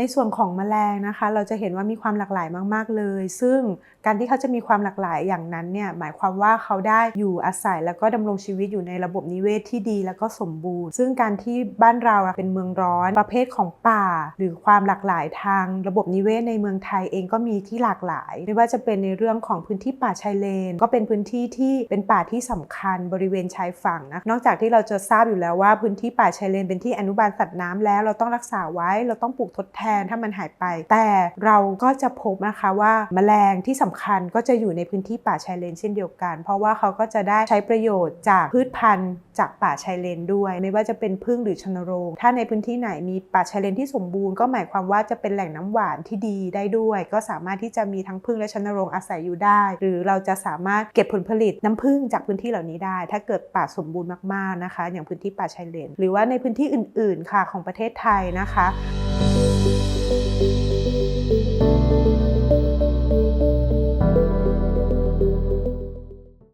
ในส่วนของแมลงนะคะ เราจะเห็นว่ามีความหลากหลายมาก ๆ เลย ซึ่งการที่เขาจะมีความหลากหลายอย่างนั้นเนี่ยหมายความว่าเขาได้อยู่อาศัยแล้วก็ดำรงชีวิตอยู่ในระบบนิเวศที่ดีแล้วก็สมบูรณ์ ซึ่งการที่บ้านเราเป็นเมืองร้อน ประเภทของป่า หรือความหลากหลายทาง ระบบนิเวศในเมืองไทยเองก็มีที่หลากหลาย ไม่ว่าจะเป็นในเรื่องของพื้นที่ป่าชายเลน ก็เป็นพื้นที่ที่เป็นป่าที่สำคัญบริเวณชายฝั่งนะนอกจากที่เราจะทราบอยู่แล้วว่าพื้นที่ป่าชายเลนเป็นที่อนุบาลสัตว์น้ำแล้วเราต้องรักษาไว้เราต้องปลูกทดแทนถ้ามันหายไป แต่เราก็จะพบนะคะว่าแมลงที่สำคัญก็จะอยู่ในพื้นที่ป่าชายเลนเช่นเดียวกัน เพราะว่าเขาก็จะได้ใช้ประโยชน์จากพืชพันธุ์ จากป่าชายเลนด้วย ไม่ว่าจะเป็นพึ่งหรือชนโรง ถ้าในพื้นที่ไหนมีป่าชายเลนที่สมบูรณ์ก็หมายความว่าจะเป็นแหล่งน้ำหวานที่ดีได้ด้วย ก็สามารถที่จะมีทั้งพึ่งและชนโรงอาศัยอยู่ได้ หรือเราจะสามารถเก็บผลผลิตน้ำพึ่งจากพื้นที่เหล่านี้ได้ ถ้าเกิดป่าสมบูรณ์มากๆนะคะ อย่างพื้นที่ป่าชายเลน หรือว่าในพื้นที่อื่น ๆ ค่ะของประเทศไทยนะคะ Thank you.